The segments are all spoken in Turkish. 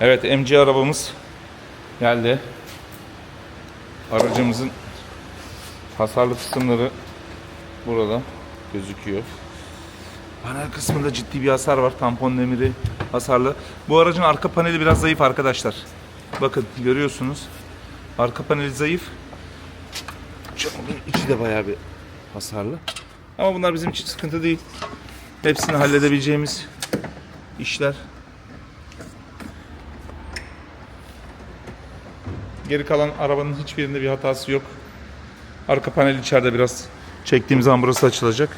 Evet MG arabamız geldi. Aracımızın hasarlı kısımları burada gözüküyor. Panel kısmında ciddi bir hasar var. Tampon demiri hasarlı. Bu aracın arka paneli biraz zayıf arkadaşlar. Bakın görüyorsunuz. Arka paneli zayıf. Camının içi de bayağı bir hasarlı. Ama bunlar bizim için sıkıntı değil. Hepsini halledebileceğimiz işler. Geri kalan arabanın hiçbirinde bir hatası yok. Arka panel içeride biraz çektiğim zaman burası açılacak.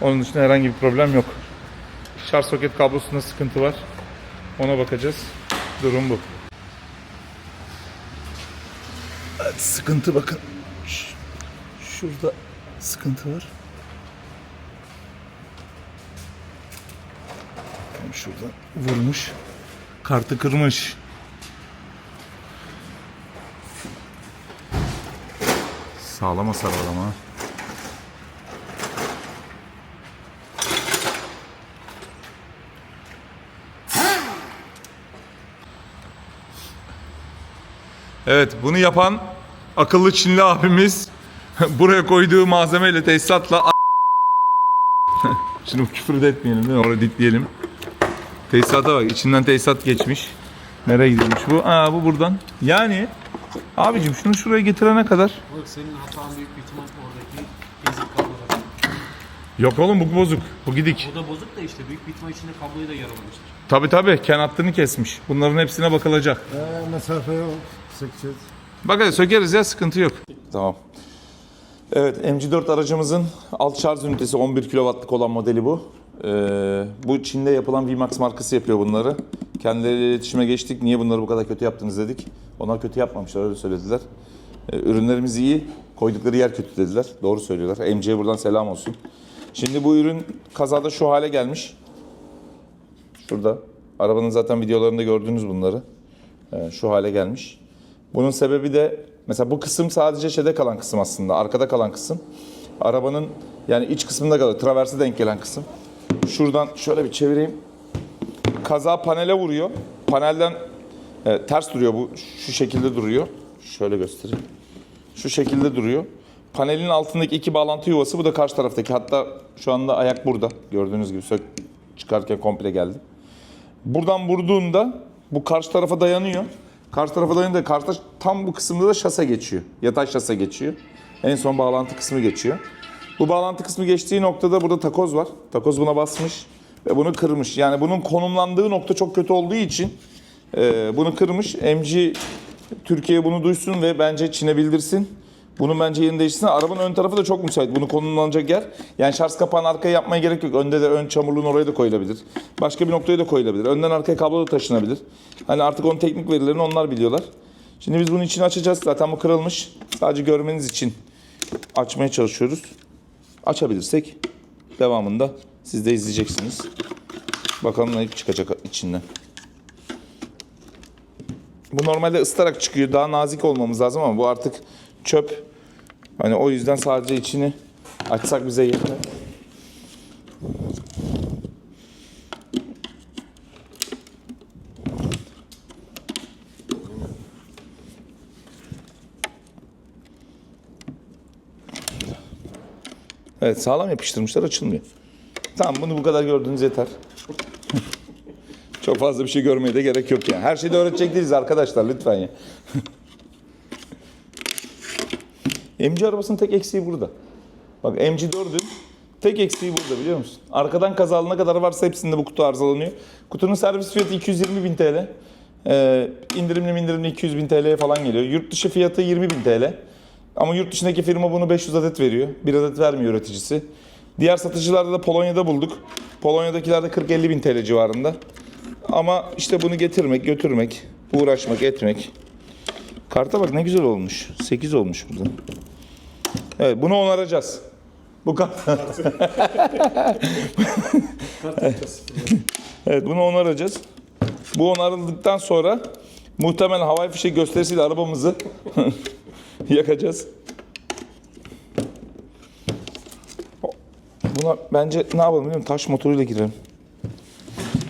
Onun dışında herhangi bir problem yok. Şarj soket kablosunda sıkıntı var. Ona bakacağız. Durum bu. Evet, sıkıntı bakın. Şurada sıkıntı var. Şurada vurmuş. Kartı kırmış. Sağlam hasar var ama. Evet bunu yapan akıllı Çinli abimiz buraya koyduğu malzemeyle tesisatla Şimdi küfür de etmeyelim değil mi? Orada dikleyelim. Tesisata bak içinden tesisat geçmiş. Nereye gidiyormuş bu? Aa bu buradan. Yani abicim şunu şuraya getirene kadar Bak senin hatan büyük bir ihtimal oradaki ezik kabloda. Yok oğlum bu bozuk. Bu gidik. O da bozuk da işte büyük bir ihtimal içinde kabloyu da yaralamıştır. Tabi tabi ken hattını kesmiş. Bunların hepsine bakılacak. Ee, mesafe yok. Sekeceğiz. Bak hadi sökeriz ya sıkıntı yok. Tamam. Evet MG4 aracımızın alt şarj ünitesi 11 kW'lık olan modeli bu. Ee, bu Çin'de yapılan VMAX markası yapıyor bunları. Kendileriyle iletişime geçtik. Niye bunları bu kadar kötü yaptınız dedik. Onlar kötü yapmamışlar öyle söylediler. Ee, ürünlerimiz iyi. Koydukları yer kötü dediler. Doğru söylüyorlar. MG'ye buradan selam olsun. Şimdi bu ürün kazada şu hale gelmiş. Şurada. Arabanın zaten videolarında gördünüz bunları. Ee, şu hale gelmiş. Bunun sebebi de mesela bu kısım sadece şeyde kalan kısım aslında. Arkada kalan kısım. Arabanın yani iç kısmında kalıyor. Traverse denk gelen kısım. Şuradan şöyle bir çevireyim. Kaza panele vuruyor. Panelden e, ters duruyor bu. Şu şekilde duruyor. Şöyle göstereyim. Şu şekilde duruyor. Panelin altındaki iki bağlantı yuvası bu da karşı taraftaki. Hatta şu anda ayak burada. Gördüğünüz gibi sök çıkarken komple geldi. Buradan vurduğunda bu karşı tarafa dayanıyor. Karşı tarafa dayanınca karşı tam bu kısımda da şase geçiyor. Yatay şase geçiyor. En son bağlantı kısmı geçiyor. Bu bağlantı kısmı geçtiği noktada burada takoz var. Takoz buna basmış ve bunu kırmış. Yani bunun konumlandığı nokta çok kötü olduğu için e, bunu kırmış. MG Türkiye bunu duysun ve bence Çin'e bildirsin. Bunun bence yerini değiştirsin. Arabanın ön tarafı da çok müsait. Bunu konumlanacak yer. Yani şarj kapağını arkaya yapmaya gerek yok. Önde de ön çamurluğun oraya da koyulabilir. Başka bir noktaya da koyulabilir. Önden arkaya kablo da taşınabilir. Hani artık onun teknik verilerini onlar biliyorlar. Şimdi biz bunun içini açacağız. Zaten bu kırılmış. Sadece görmeniz için açmaya çalışıyoruz. Açabilirsek devamında siz de izleyeceksiniz. Bakalım ne çıkacak içinden. Bu normalde ısıtarak çıkıyor. Daha nazik olmamız lazım ama bu artık çöp. Hani o yüzden sadece içini açsak bize yeter. Evet sağlam yapıştırmışlar açılmıyor. Tamam bunu bu kadar gördüğünüz yeter. Çok fazla bir şey görmeye de gerek yok yani. Her şeyi de öğretecek değiliz arkadaşlar lütfen ya. MG arabasının tek eksiği burada. Bak MG4'ün tek eksiği burada biliyor musun? Arkadan kazalı ne kadar varsa hepsinde bu kutu arızalanıyor. Kutunun servis fiyatı 220 bin TL. Ee, indirimli indirimli 200 bin TL'ye falan geliyor. Yurt dışı fiyatı 20 bin TL. Ama yurt dışındaki firma bunu 500 adet veriyor. Bir adet vermiyor üreticisi. Diğer satıcılarda da Polonya'da bulduk. Polonya'dakiler de 40-50 bin TL civarında. Ama işte bunu getirmek, götürmek, uğraşmak, etmek. Karta bak ne güzel olmuş. 8 olmuş burada. Evet bunu onaracağız. Bu kart. evet bunu onaracağız. Bu onarıldıktan sonra muhtemelen havai fişek gösterisiyle arabamızı yakacağız. Buna bence ne yapalım biliyor musun? Taş motoruyla girelim.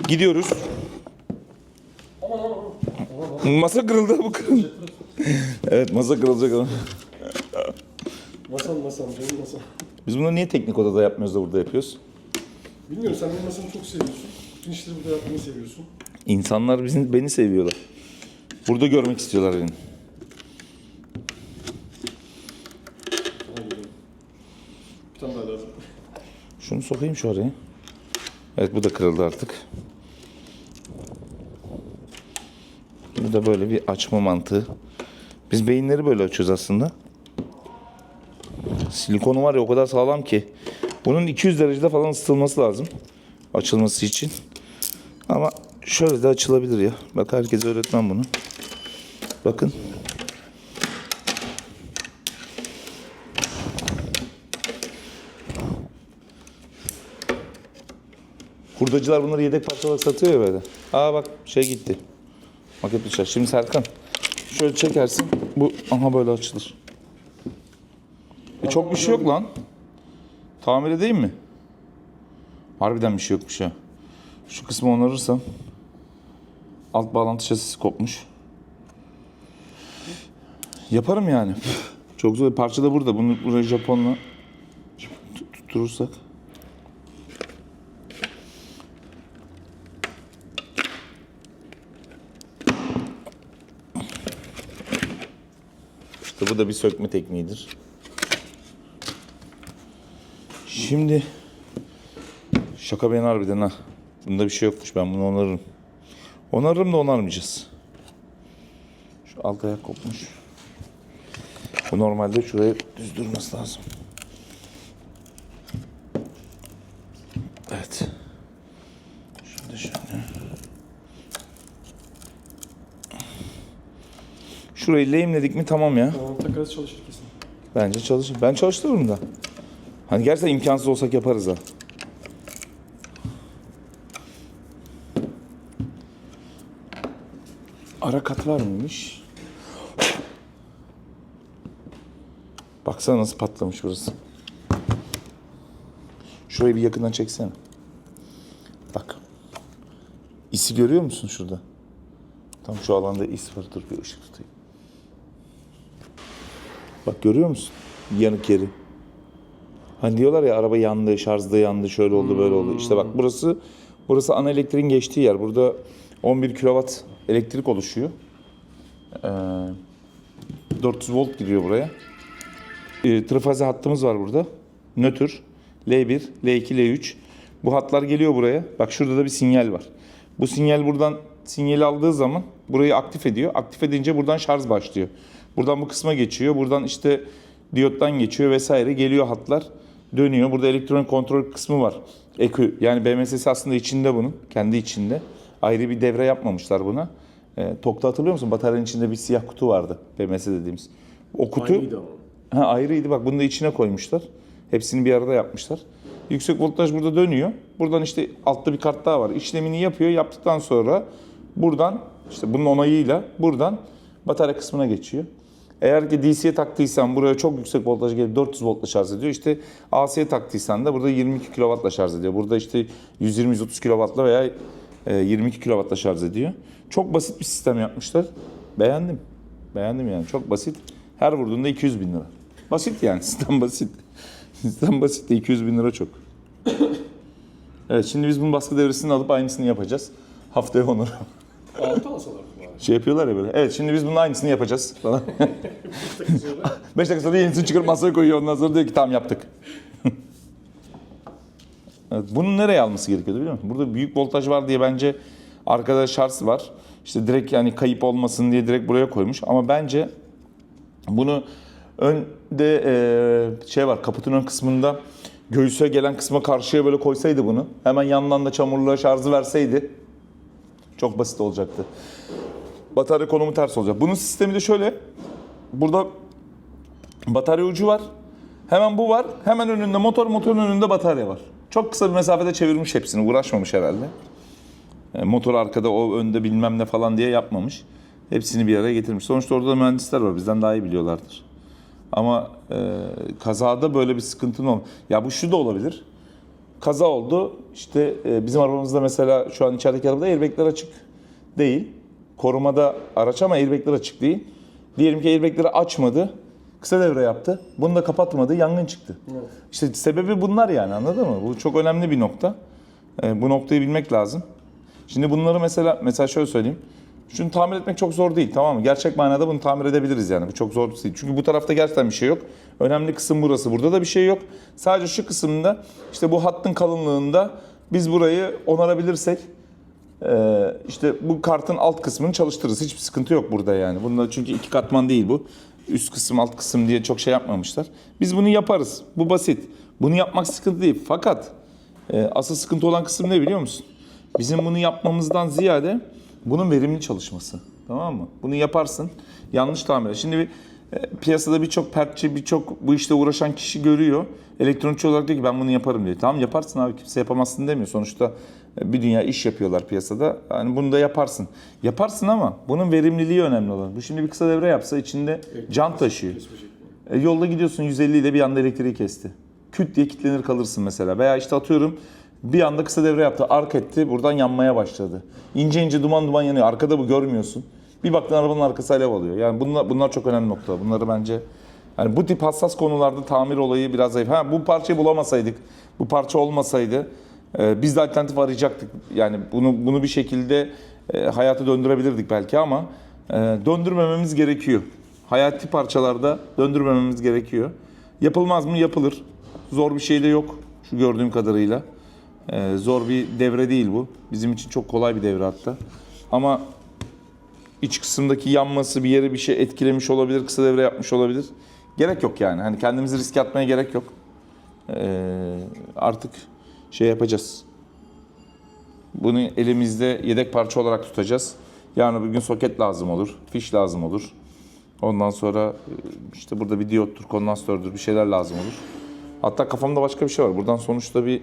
Gidiyoruz. Masa kırıldı bu kırıldı. evet masa kırılacak ama. Masam masam canım masam. Biz bunu niye teknik odada yapmıyoruz da burada yapıyoruz? Bilmiyorum sen benim masamı çok seviyorsun. Bütün işleri burada yapmayı seviyorsun. İnsanlar bizim, beni seviyorlar. Burada görmek istiyorlar beni. Bir tane daha lazım. Şunu sokayım şu araya. Evet bu da kırıldı artık. Bu da böyle bir açma mantığı. Biz beyinleri böyle açıyoruz aslında. Silikonu var ya o kadar sağlam ki. Bunun 200 derecede falan ısıtılması lazım. Açılması için. Ama şöyle de açılabilir ya. Bak herkese öğretmem bunu. Bakın. Hurdacılar bunları yedek parça olarak satıyor ya böyle. Aa bak şey gitti. Maket bıçağı. Şimdi Serkan şöyle çekersin. Bu aha böyle açılır. E çok bir şey yok lan. Tamir edeyim mi? Harbiden bir şey yokmuş ya. Şu kısmı onarırsam. Alt bağlantı şasisi kopmuş. Yaparım yani. Çok zor. Parça da burada. Bunu buraya Japonla tut- tutturursak. İşte bu da bir sökme tekniğidir. Şimdi şaka ben harbiden ha. Bunda bir şey yokmuş. Ben bunu onarırım. Onarırım da onarmayacağız. Şu alt ayak kopmuş. Bu normalde şuraya düz durması lazım. Evet. Şimdi şöyle. Şurayı lehimledik mi tamam ya. Tamam takarız çalışır kesin. Bence çalışır. Ben çalıştırırım da. Hani gerçekten imkansız olsak yaparız ha. Ara kat var mıymış? Baksana nasıl patlamış burası. Şurayı bir yakından çeksene. Bak. İsi görüyor musun şurada? Tam şu alanda is var. Dur bir ışık tutayım. Bak görüyor musun? Yanık yeri. Hani diyorlar ya araba yandı, şarjda yandı, şöyle oldu, böyle oldu. İşte bak burası burası ana elektriğin geçtiği yer. Burada 11 kW elektrik oluşuyor. Ee, 400 volt giriyor buraya. Ee, trifaze hattımız var burada. Nötr, L1, L2, L3. Bu hatlar geliyor buraya. Bak şurada da bir sinyal var. Bu sinyal buradan sinyali aldığı zaman burayı aktif ediyor. Aktif edince buradan şarj başlıyor. Buradan bu kısma geçiyor. Buradan işte diyottan geçiyor vesaire. Geliyor hatlar. Dönüyor. Burada elektronik kontrol kısmı var. EKÜ yani BMS'si aslında içinde bunun. Kendi içinde. Ayrı bir devre yapmamışlar buna. E, TOK'ta hatırlıyor musun? Bataryanın içinde bir siyah kutu vardı. BMS dediğimiz. O kutu Aynıydı ama. Ha, ayrıydı bak bunu da içine koymuşlar. Hepsini bir arada yapmışlar. Yüksek voltaj burada dönüyor. Buradan işte altta bir kart daha var. İşlemini yapıyor. Yaptıktan sonra buradan işte bunun onayıyla buradan batarya kısmına geçiyor. Eğer ki DC'ye taktıysan buraya çok yüksek voltaj gelip 400 voltla şarj ediyor. İşte AC'ye taktıysan da burada 22 kW'la şarj ediyor. Burada işte 120-130 kW'la veya e, 22 kW'la şarj ediyor. Çok basit bir sistem yapmışlar. Beğendim. Beğendim yani. Çok basit. Her vurduğunda 200 bin lira. Basit yani. Sistem basit. Sistem basit de 200 bin lira çok. Evet şimdi biz bunun baskı devresini alıp aynısını yapacağız. Haftaya onur. Altı alsalar. Şey yapıyorlar ya böyle. Evet şimdi biz bunun aynısını yapacağız falan. Bir dakika sonra 5 dakika sonra yenisini çıkarıp masaya koyuyor. Ondan sonra diyor ki tamam yaptık. evet, bunu nereye alması gerekiyordu biliyor musun? Burada büyük voltaj var diye bence arkada şarj var. İşte direkt yani kayıp olmasın diye direkt buraya koymuş. Ama bence bunu önde e, şey var kaputun ön kısmında göğüse gelen kısma karşıya böyle koysaydı bunu. Hemen yandan da çamurluğa şarjı verseydi çok basit olacaktı. Batarya konumu ters olacak. Bunun sistemi de şöyle. Burada batarya ucu var. Hemen bu var. Hemen önünde motor, motorun önünde batarya var. Çok kısa bir mesafede çevirmiş hepsini. Uğraşmamış herhalde. E, motor arkada, o önde bilmem ne falan diye yapmamış. Hepsini bir araya getirmiş. Sonuçta orada da mühendisler var. Bizden daha iyi biliyorlardır. Ama e, kazada böyle bir sıkıntın ol. Ya bu şu da olabilir. Kaza oldu. İşte e, bizim arabamızda mesela şu an içerideki arabada airbagler açık değil. Korumada araç ama airbagler açık değil. Diyelim ki airbagleri açmadı. Kısa devre yaptı. Bunu da kapatmadı. Yangın çıktı. İşte sebebi bunlar yani anladın mı? Bu çok önemli bir nokta. Ee, bu noktayı bilmek lazım. Şimdi bunları mesela mesela şöyle söyleyeyim. Şunu tamir etmek çok zor değil tamam mı? Gerçek manada bunu tamir edebiliriz yani. Bu çok zor değil. Çünkü bu tarafta gerçekten bir şey yok. Önemli kısım burası. Burada da bir şey yok. Sadece şu kısımda işte bu hattın kalınlığında biz burayı onarabilirsek ee, işte bu kartın alt kısmını çalıştırırız. Hiçbir sıkıntı yok burada yani. Bunda çünkü iki katman değil bu. Üst kısım alt kısım diye çok şey yapmamışlar. Biz bunu yaparız. Bu basit. Bunu yapmak sıkıntı değil. Fakat e, asıl sıkıntı olan kısım ne biliyor musun? Bizim bunu yapmamızdan ziyade bunun verimli çalışması. Tamam mı? Bunu yaparsın. Yanlış tamir. Şimdi bir, e, piyasada birçok pertçi, birçok bu işte uğraşan kişi görüyor. Elektronikçi olarak diyor ki ben bunu yaparım diyor. Tamam yaparsın abi kimse yapamazsın demiyor. Sonuçta bir dünya iş yapıyorlar piyasada. Yani bunu da yaparsın. Yaparsın ama bunun verimliliği önemli olan. Bu şimdi bir kısa devre yapsa içinde can taşıyor. E, yolda gidiyorsun 150 ile bir anda elektriği kesti. Küt diye kilitlenir kalırsın mesela. Veya işte atıyorum bir anda kısa devre yaptı, ark etti, buradan yanmaya başladı. İnce ince duman duman yanıyor. Arkada bu görmüyorsun. Bir baktın arabanın arkası alev alıyor. Yani bunlar, bunlar çok önemli nokta. Bunları bence yani bu tip hassas konularda tamir olayı biraz zayıf. Ha bu parçayı bulamasaydık, bu parça olmasaydı biz de alternatif arayacaktık. Yani bunu bunu bir şekilde e, hayata döndürebilirdik belki ama e, döndürmememiz gerekiyor. Hayati parçalarda döndürmememiz gerekiyor. Yapılmaz mı? Yapılır. Zor bir şey de yok şu gördüğüm kadarıyla. Ee, zor bir devre değil bu. Bizim için çok kolay bir devre hatta. Ama iç kısımdaki yanması bir yere bir şey etkilemiş olabilir, kısa devre yapmış olabilir. Gerek yok yani. Hani kendimizi riske atmaya gerek yok. Ee, artık şey yapacağız. Bunu elimizde yedek parça olarak tutacağız. Yarın bir gün soket lazım olur, fiş lazım olur. Ondan sonra e, işte burada bir diyottur, kondansördür bir şeyler lazım olur. Hatta kafamda başka bir şey var. Buradan sonuçta bir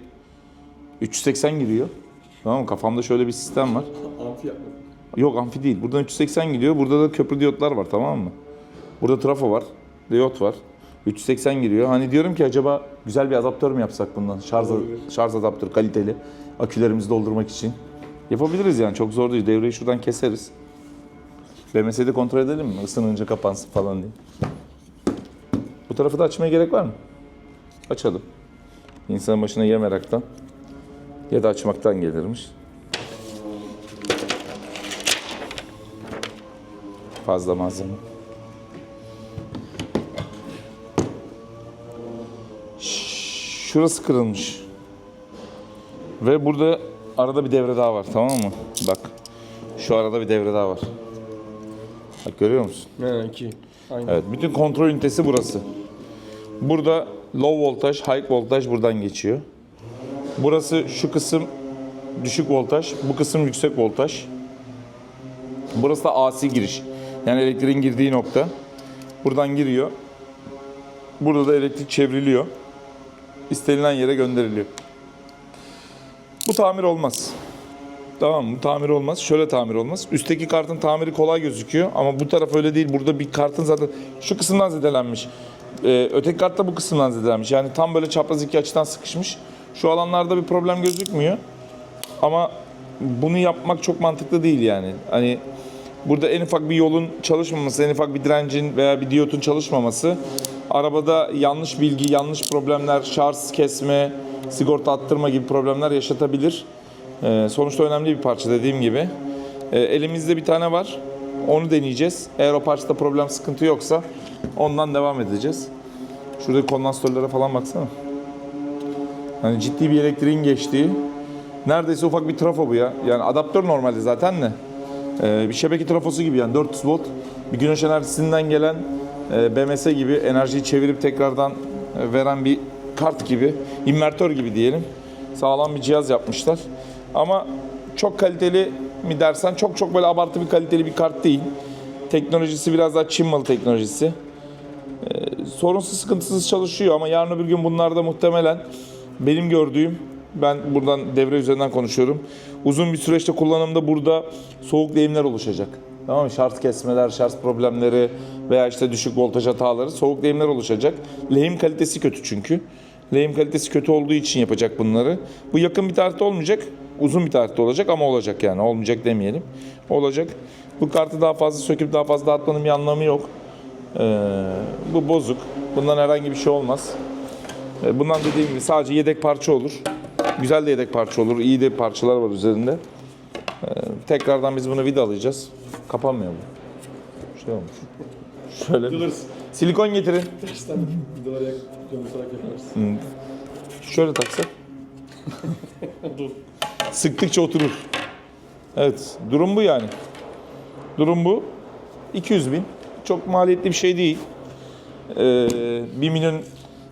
380 giriyor. Tamam mı? Kafamda şöyle bir sistem var. Amfi. Yok amfi değil. Buradan 380 gidiyor. Burada da köprü diyotlar var tamam mı? Burada trafo var. Diyot var. 380 giriyor. Hani diyorum ki acaba güzel bir adaptör mü yapsak bundan? Şarj, şarj adaptörü kaliteli. Akülerimizi doldurmak için. Yapabiliriz yani. Çok zor değil. Devreyi şuradan keseriz. BMS'de kontrol edelim mi? Isınınca kapansın falan diye. Bu tarafı da açmaya gerek var mı? Açalım. İnsanın başına ye meraktan ya da açmaktan gelirmiş. Fazla malzeme. Şurası kırılmış. Ve burada arada bir devre daha var tamam mı? Bak. Şu arada bir devre daha var. Bak görüyor musun? He iki. Aynen. Evet, bütün kontrol ünitesi burası. Burada low voltaj, high voltaj buradan geçiyor. Burası şu kısım düşük voltaj, bu kısım yüksek voltaj. Burası da AC giriş. Yani elektriğin girdiği nokta. Buradan giriyor. Burada da elektrik çevriliyor. İstenilen yere gönderiliyor. Bu tamir olmaz. Tamam mı? Bu tamir olmaz. Şöyle tamir olmaz. Üstteki kartın tamiri kolay gözüküyor ama bu taraf öyle değil. Burada bir kartın zaten şu kısımdan zedelenmiş. Ee, öteki kart da bu kısımdan zedelenmiş. Yani tam böyle çapraz iki açıdan sıkışmış. Şu alanlarda bir problem gözükmüyor. Ama bunu yapmak çok mantıklı değil yani. Hani burada en ufak bir yolun çalışmaması, en ufak bir direncin veya bir diyotun çalışmaması arabada yanlış bilgi, yanlış problemler, şarj kesme, sigorta attırma gibi problemler yaşatabilir. Ee, sonuçta önemli bir parça dediğim gibi. Ee, elimizde bir tane var. Onu deneyeceğiz. Eğer o parçada problem sıkıntı yoksa ondan devam edeceğiz. Şurada kondansatörlere falan baksana. Hani ciddi bir elektriğin geçtiği. Neredeyse ufak bir trafo bu ya. Yani adaptör normalde zaten de. Ee, bir şebeke trafosu gibi yani 400 volt. Bir güneş enerjisinden gelen e, BMS gibi enerjiyi çevirip tekrardan e, veren bir kart gibi, invertör gibi diyelim. Sağlam bir cihaz yapmışlar. Ama çok kaliteli mi dersen çok çok böyle abartı bir kaliteli bir kart değil. Teknolojisi biraz daha Çin malı teknolojisi. Ee, sorunsuz sıkıntısız çalışıyor ama yarın öbür gün bunlarda muhtemelen benim gördüğüm ben buradan devre üzerinden konuşuyorum. Uzun bir süreçte kullanımda burada soğuk lehimler oluşacak. Tamam mı? Şarj kesmeler, şarj problemleri veya işte düşük voltaj hataları soğuk lehimler oluşacak. Lehim kalitesi kötü çünkü. Lehim kalitesi kötü olduğu için yapacak bunları. Bu yakın bir tarihte olmayacak uzun bir tarihte olacak ama olacak yani. Olmayacak demeyelim. Olacak. Bu kartı daha fazla söküp daha fazla dağıtmanın bir anlamı yok. Ee, bu bozuk. Bundan herhangi bir şey olmaz. Ee, bundan dediğim gibi sadece yedek parça olur. Güzel de yedek parça olur. İyi de parçalar var üzerinde. Ee, tekrardan biz bunu vidalayacağız. Kapanmıyor bu. Şey olmuş. Şöyle. Alırız. Silikon getirin. Yak, gömüterek yaparız. Şöyle taksak. Dur. Sıktıkça oturur. Evet. Durum bu yani. Durum bu. 200 bin. Çok maliyetli bir şey değil. Ee, 1 milyon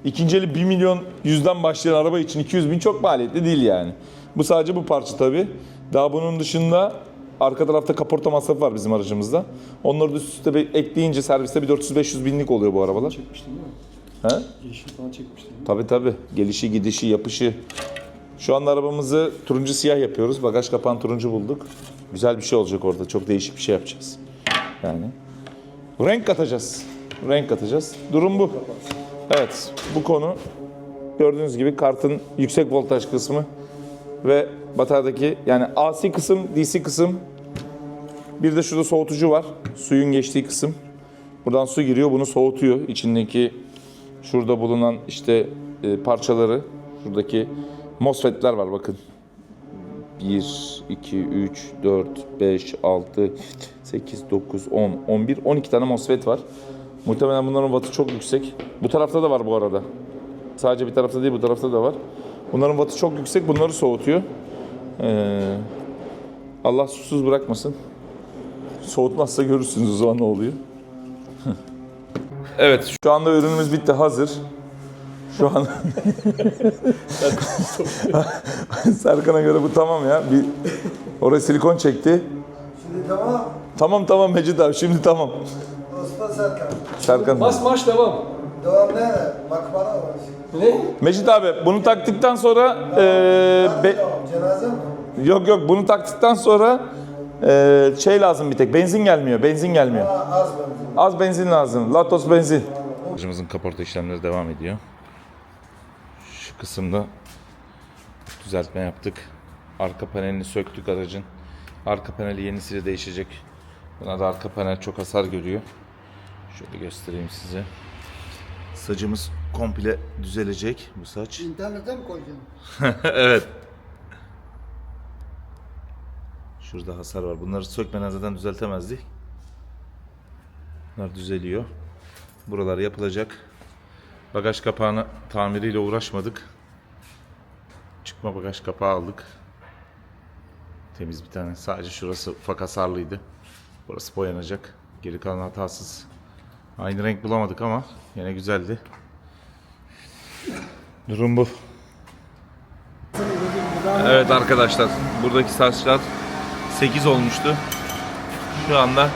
ikinci eli 1 milyon yüzden başlayan araba için 200 bin çok maliyetli değil yani. Bu sadece bu parça tabi. Daha bunun dışında arka tarafta kaporta masrafı var bizim aracımızda. Onları da üst üste bir ekleyince serviste bir 400-500 binlik oluyor bu arabalar. Çekmiştin değil mi? He? Yeşil falan çekmiştin değil mi? Tabi tabi. Gelişi, gidişi, yapışı. Şu anda arabamızı turuncu siyah yapıyoruz. Bagaj kapağını turuncu bulduk. Güzel bir şey olacak orada. Çok değişik bir şey yapacağız. Yani. Renk katacağız. Renk katacağız. Durum bu. Evet. Bu konu gördüğünüz gibi kartın yüksek voltaj kısmı ve bataryadaki yani AC kısım, DC kısım bir de şurada soğutucu var. Suyun geçtiği kısım. Buradan su giriyor, bunu soğutuyor. İçindeki Şurada bulunan işte e, parçaları, şuradaki MOSFET'ler var bakın. 1, 2, 3, 4, 5, 6, 8, 9, 10, 11, 12 tane MOSFET var. Muhtemelen bunların wattı çok yüksek. Bu tarafta da var bu arada. Sadece bir tarafta değil bu tarafta da var. Bunların wattı çok yüksek. Bunları soğutuyor. Ee, Allah susuz bırakmasın. Soğutmazsa görürsünüz o zaman ne oluyor. Evet, şu anda ürünümüz bitti, hazır. Şu an Serkan'a göre bu tamam ya. Bir oraya silikon çekti. Şimdi tamam. Tamam tamam Mecid abi, şimdi tamam. Osman Serkan. Serkan. Bas marş devam. Devam ne? Makbara var. Ne? Mecid abi, bunu taktıktan sonra eee, be- Devam. Cenaze mi? yok yok bunu taktıktan sonra eee, şey lazım bir tek. Benzin gelmiyor. Benzin gelmiyor. Az benzin. Az benzin lazım. Latos benzin. Aracımızın kaporta işlemleri devam ediyor. Şu kısımda düzeltme yaptık. Arka panelini söktük aracın. Arka paneli yenisiyle değişecek. Buna da arka panel çok hasar görüyor. Şöyle göstereyim size. Sacımız komple düzelecek bu saç. İnternete mi koyacaksın? evet. Şurada hasar var. Bunları sökmeden zaten düzeltemezdik. Bunlar düzeliyor. Buralar yapılacak. Bagaj kapağını tamiriyle uğraşmadık. Çıkma bagaj kapağı aldık. Temiz bir tane. Sadece şurası ufak hasarlıydı. Burası boyanacak. Geri kalan hatasız. Aynı renk bulamadık ama yine güzeldi. Durum bu. Evet arkadaşlar, buradaki saçlar 8 olmuştu. Şu anda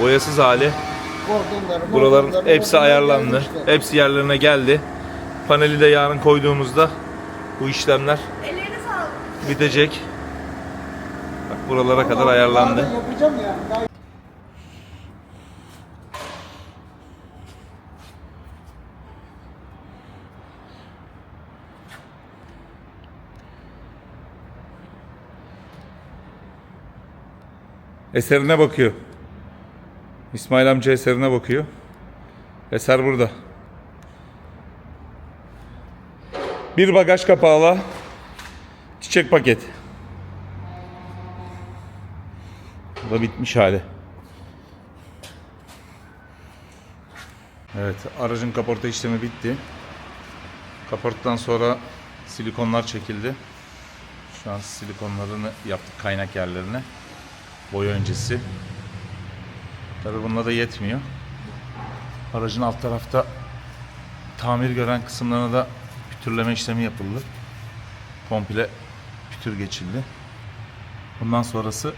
boyasız hali. Buraların hepsi ayarlandı. Hepsi yerlerine geldi. Paneli de yarın koyduğumuzda bu işlemler bitecek. Bak buralara kadar ayarlandı. Eserine bakıyor. İsmail amca eserine bakıyor. Eser burada. Bir bagaj kapağıyla çiçek paket. Bu da bitmiş hali. Evet, aracın kaporta işlemi bitti. Kaportadan sonra silikonlar çekildi. Şu an silikonlarını yaptık kaynak yerlerine boya öncesi. Tabi bununla da yetmiyor. Aracın alt tarafta tamir gören kısımlarına da pütürleme işlemi yapıldı. Komple pütür geçildi. Bundan sonrası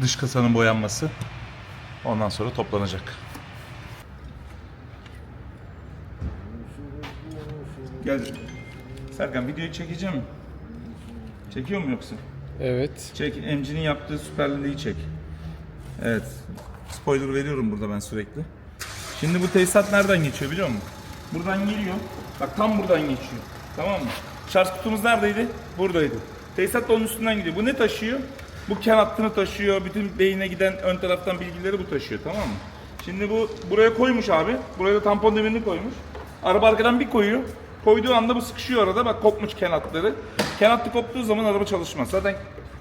dış kasanın boyanması. Ondan sonra toplanacak. Gel. Serkan videoyu çekeceğim? Çekiyor mu yoksa? Evet. Çek, MC'nin yaptığı süperliliği çek. Evet. Spoiler veriyorum burada ben sürekli. Şimdi bu tesisat nereden geçiyor biliyor musun? Buradan geliyor. Bak tam buradan geçiyor. Tamam mı? Şarj kutumuz neredeydi? Buradaydı. Tesisat da onun üstünden gidiyor. Bu ne taşıyor? Bu ken hattını taşıyor. Bütün beyine giden ön taraftan bilgileri bu taşıyor tamam mı? Şimdi bu buraya koymuş abi. Buraya da tampon demirini koymuş. Araba arkadan bir koyuyor. Koyduğu anda bu sıkışıyor arada. Bak kopmuş ken hatları. Ken hattı koptuğu zaman araba çalışmaz. Zaten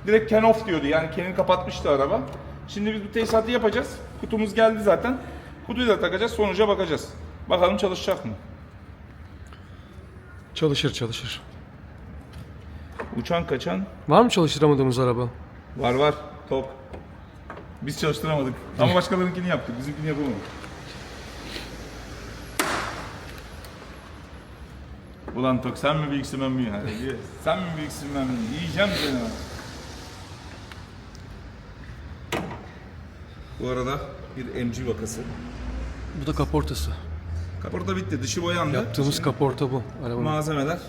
direkt ken off diyordu. Yani kenini kapatmıştı araba. Şimdi biz bu tesisatı yapacağız. Kutumuz geldi zaten. Kutuyu da takacağız. Sonuca bakacağız. Bakalım çalışacak mı? Çalışır çalışır. Uçan kaçan Var mı çalıştıramadığımız araba? Var var. Top. Biz çalıştıramadık. Ama başkalarınkini yaptık. Bizimkini yapamadık. Ulan Tok sen mi büyüksün ben mi. Sen mi büyüksün ben mi? Yiyeceğim seni. Bu arada bir MC vakası. Bu da kaportası. Kaporta bitti. Dışı boyandı. Yaptığımız kaporta bu arabanın. Malzemeler.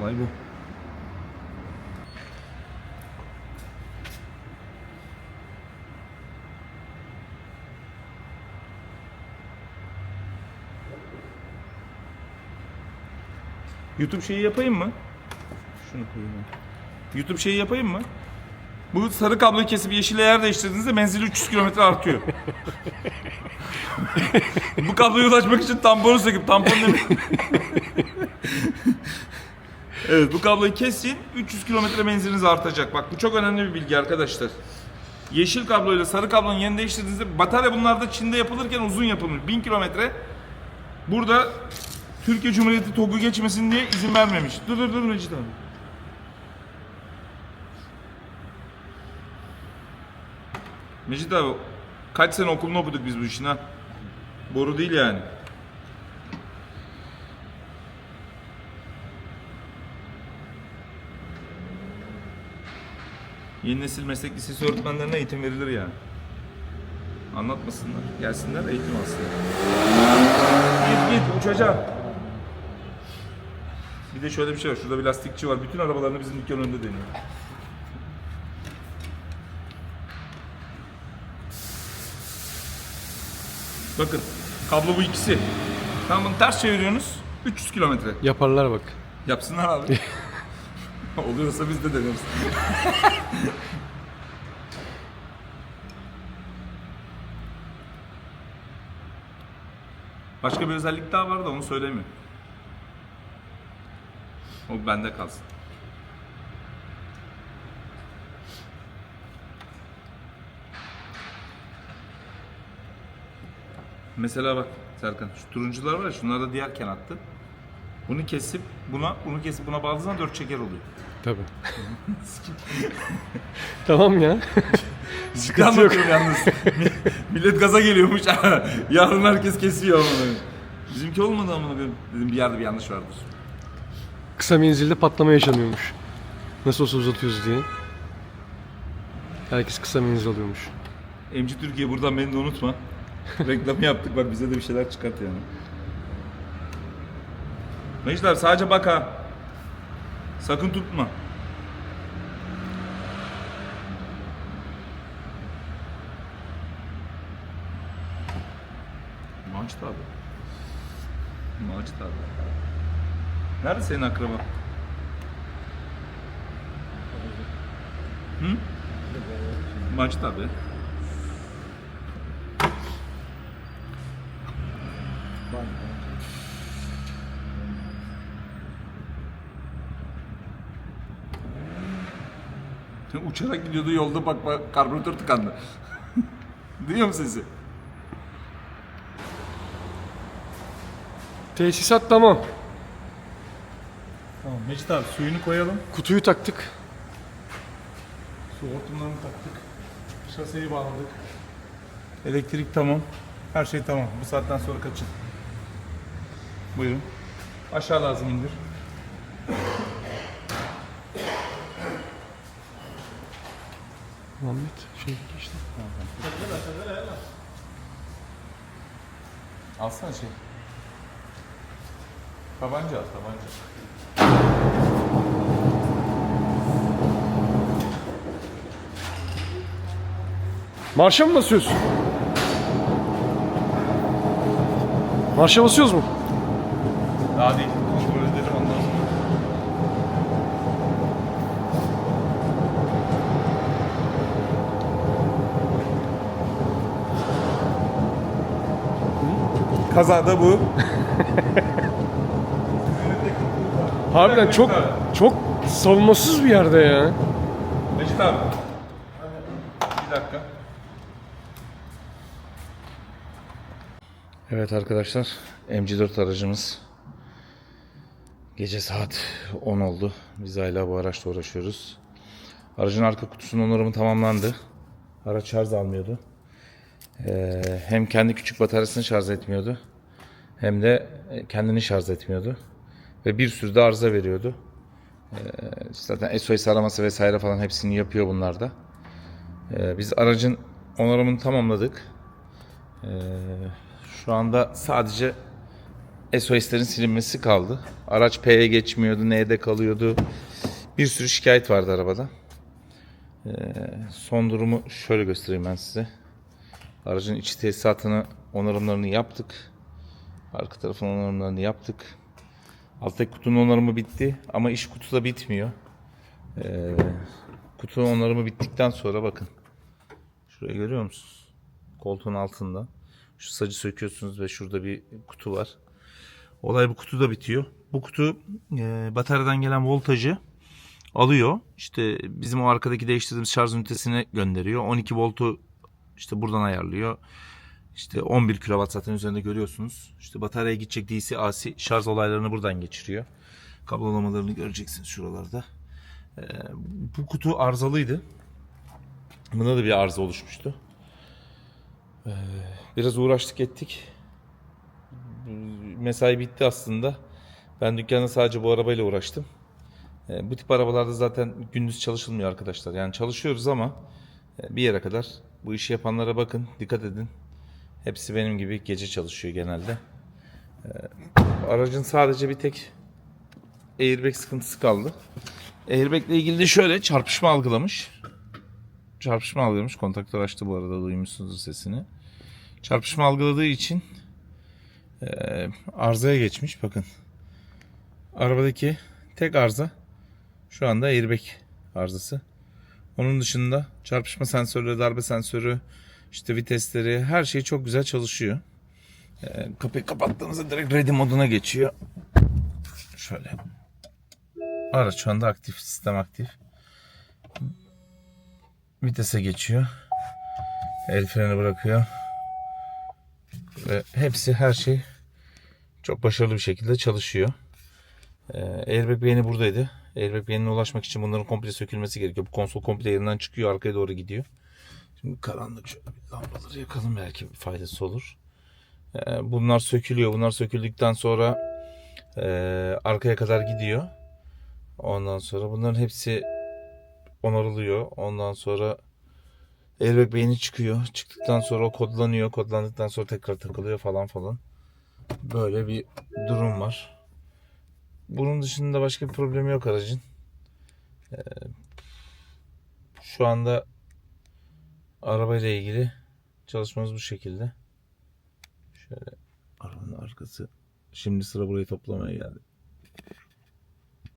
Olay bu. YouTube şeyi yapayım mı? Şunu koyayım. YouTube şeyi yapayım mı? Bu sarı kabloyu kesip yeşile yer değiştirdiğinizde menzili 300 km artıyor. Bu kabloya ulaşmak için tamponu söküp tampon evet bu kabloyu kesin 300 km menziliniz artacak. Bak bu çok önemli bir bilgi arkadaşlar. Yeşil kabloyla sarı kablonun yerini değiştirdiğinizde batarya bunlarda Çin'de yapılırken uzun yapılmış. 1000 kilometre. Burada Türkiye Cumhuriyeti TOG'u geçmesin diye izin vermemiş. Dur dur dur Mecit abi. Mecit abi kaç sene okulunu okuduk biz bu işin ha? Boru değil yani. Yeni nesil meslek lisesi öğretmenlerine eğitim verilir yani. Anlatmasınlar. Gelsinler eğitim alsınlar. Git git uçacağım. Bir de şöyle bir şey var. Şurada bir lastikçi var. Bütün arabalarını bizim dükkanın önünde deniyor. Bakın kablo bu ikisi. Tamam bunu ters çeviriyorsunuz. 300 kilometre. Yaparlar bak. Yapsınlar abi. Oluyorsa biz de deneriz. Başka bir özellik daha var da onu söylemiyorum. O bende kalsın. Mesela bak Serkan şu turuncular var ya şunlar da diğer kenattı. Bunu kesip buna, bunu kesip buna bağladığı zaman dört çeker oluyor. Tabii. tamam ya. Sıkıntı yok. yalnız. Millet gaza geliyormuş. Yarın herkes kesiyor ama. Bizimki olmadı ama dedim bir yerde bir yanlış vardır. Kısa menzilde patlama yaşanıyormuş. Nasıl olsa uzatıyoruz diye. Herkes kısa menzil alıyormuş. MC Türkiye buradan beni de unutma. Reklamı yaptık bak bize de bir şeyler çıkart yani. Mecid abi sadece bak ha. Sakın tutma. Macit abi. Macit abi. Nerede senin akraba? Hı? Macit abi. Uçarak gidiyordu yolda bak bak karbüratör tıkandı. Duyuyor musun sesi? Tesisat tamam. Tamam Mecit abi suyunu koyalım. Kutuyu taktık. Su hortumlarını taktık. Şaseyi bağladık. Elektrik tamam. Her şey tamam. Bu saatten sonra kaçın. Buyurun. Aşağı lazım indir. Muhammed şey işte. Alsana şey. Tabanca al, tabanca. Marşa mı basıyorsun? Marşa basıyoruz mu? Daha değil. Kontrol edelim ondan sonra. Kazada bu. Harbiden çok çok savunmasız bir yerde ya. Necip abi. Bir dakika. Evet arkadaşlar, MG4 aracımız gece saat 10 oldu. Biz hala bu araçla uğraşıyoruz. Aracın arka kutusunun onarımı tamamlandı. Araç şarj almıyordu. Ee, hem kendi küçük bataryasını şarj etmiyordu. Hem de kendini şarj etmiyordu. Ve bir sürü de arıza veriyordu. Zaten SOS araması vesaire falan hepsini yapıyor bunlar da. Ee, biz aracın onarımını tamamladık. Ee, şu anda sadece SOS'lerin silinmesi kaldı. Araç P'ye geçmiyordu, N'de kalıyordu. Bir sürü şikayet vardı arabada. Ee, son durumu şöyle göstereyim ben size. Aracın iç tesisatını onarımlarını yaptık. Arka tarafın onarımlarını yaptık. Alttaki kutunun onarımı bitti ama iş kutuda bitmiyor. Ee, kutu onarımı bittikten sonra bakın. Şurayı görüyor musunuz? Koltuğun altında. Şu sacı söküyorsunuz ve şurada bir kutu var. Olay bu kutuda bitiyor. Bu kutu e, bataryadan gelen voltajı alıyor. İşte bizim o arkadaki değiştirdiğimiz şarj ünitesine gönderiyor. 12 voltu işte buradan ayarlıyor. İşte 11 kW zaten üzerinde görüyorsunuz. İşte bataryaya gidecek DC AC şarj olaylarını buradan geçiriyor. Kablolamalarını göreceksiniz şuralarda. Ee, bu kutu arızalıydı. Bunda da bir arıza oluşmuştu. Ee, biraz uğraştık ettik. Mesai bitti aslında. Ben dükkanda sadece bu arabayla uğraştım. Ee, bu tip arabalarda zaten gündüz çalışılmıyor arkadaşlar. Yani çalışıyoruz ama e, bir yere kadar bu işi yapanlara bakın, dikkat edin. Hepsi benim gibi gece çalışıyor genelde. Ee, aracın sadece bir tek airbag sıkıntısı kaldı. Airbag ile ilgili de şöyle çarpışma algılamış. Çarpışma algılamış. Kontaktör açtı bu arada duymuşsunuzdur sesini. Çarpışma algıladığı için e, arızaya geçmiş. Bakın. Arabadaki tek arıza şu anda airbag arızası. Onun dışında çarpışma sensörleri, darbe sensörü, işte vitesleri her şey çok güzel çalışıyor. Ee, kapıyı kapattığınızda direkt ready moduna geçiyor. Şöyle. Araç şu anda aktif, sistem aktif. Vitese geçiyor. El freni bırakıyor. Ve hepsi her şey çok başarılı bir şekilde çalışıyor. Ee, airbag beğeni buradaydı. Airbag beğenine ulaşmak için bunların komple sökülmesi gerekiyor. Bu konsol komple yerinden çıkıyor arkaya doğru gidiyor. Şimdi karanlık şöyle lambaları yakalım belki bir faydası olur. Ee, bunlar sökülüyor. Bunlar söküldükten sonra e, arkaya kadar gidiyor. Ondan sonra bunların hepsi onarılıyor. Ondan sonra airbag beyni çıkıyor. Çıktıktan sonra o kodlanıyor. Kodlandıktan sonra tekrar takılıyor falan falan. Böyle bir durum var. Bunun dışında başka bir problemi yok aracın. Ee, şu anda arabayla ilgili çalışmamız bu şekilde. Şöyle arabanın arkası. Şimdi sıra burayı toplamaya geldi.